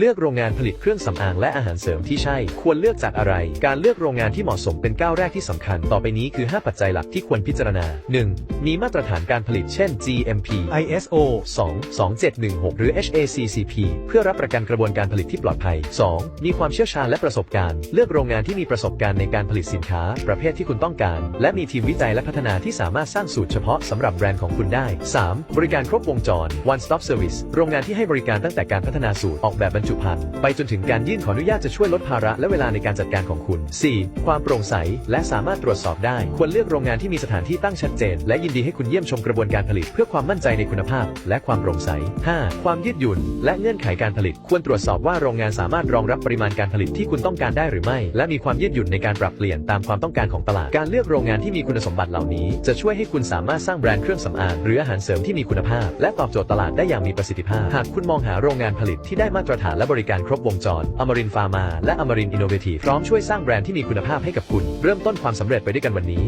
เลือกโรงงานผลิตเครื่องสำอางและอาหารเสริมที่ใช่ ควรเลือกจากอะไร การเลือกโรงงานที่เหมาะสมเป็นก้าวแรกที่สำคัญ ต่อไปนี้คือ 5 ปัจจัยหลักที่ควรพิจารณา 1. มีมาตรฐานการผลิตเช่น GMP ISO 2 2716 หรือ HACCP เพื่อรับประกันกระบวนการผลิตที่ปลอดภัย 2. มีความเชี่ยวชาญและประสบการณ์ เลือกโรงงานที่มีประสบการณ์ในการผลิตสินค้า ประเภทที่คุณต้องการ และมีทีมวิจัยและพัฒนาที่สามารถสร้างสูตรเฉพาะสำหรับแบรนด์ของคุณได้ 3. บริการครบวงจร one stop service โรงงานที่ให้บริการตั้งแต่การพัฒนาสูตรออกแบบบรรจุภัณฑ์ไปจนถึงการยื่นขออนุญาตจะช่วยลดภาระและเวลาในการจัดการของคุณ 4. ความโปร่งใส และสามารถตรวจสอบได้ ควรเลือกโรงงานที่มีสถานที่ตั้งชัดเจน และยินดีให้คุณเยี่ยมชมกระบวนการผลิต เพื่อความมั่นใจในคุณภาพ และความโปร่งใส 5. ความยืดหยุ่น และเงื่อนไขการผลิต ควรตรวจสอบว่าโรงงานสามารถรองรับปริมาณการผลิตที่คุณต้องการได้หรือไม่ และมีความยืดหยุ่นในการปรับเปลี่ยนตามความต้องการของตลาด การเลือกโรงงานที่มีคุณสมบัติเหล่านี้ จะช่วยให้คุณสามารถสร้างแบรนด์เครื่องสำอางหรืออาหารเสริมที่มีคุณภาพ และตอบโจทย์ตลาดได้อย่างมีประสิทธิภาพ หากคุณมองหาโรงงานผลิตที่ได้มาตรฐานและบริการครบวงจรอมรินฟาร์มาและอมรินอินโนเวทีฟพร้อมช่วยสร้างแบรนด์ที่มีคุณภาพให้กับคุณ เริ่มต้นความสำเร็จไปด้วยกันวันนี้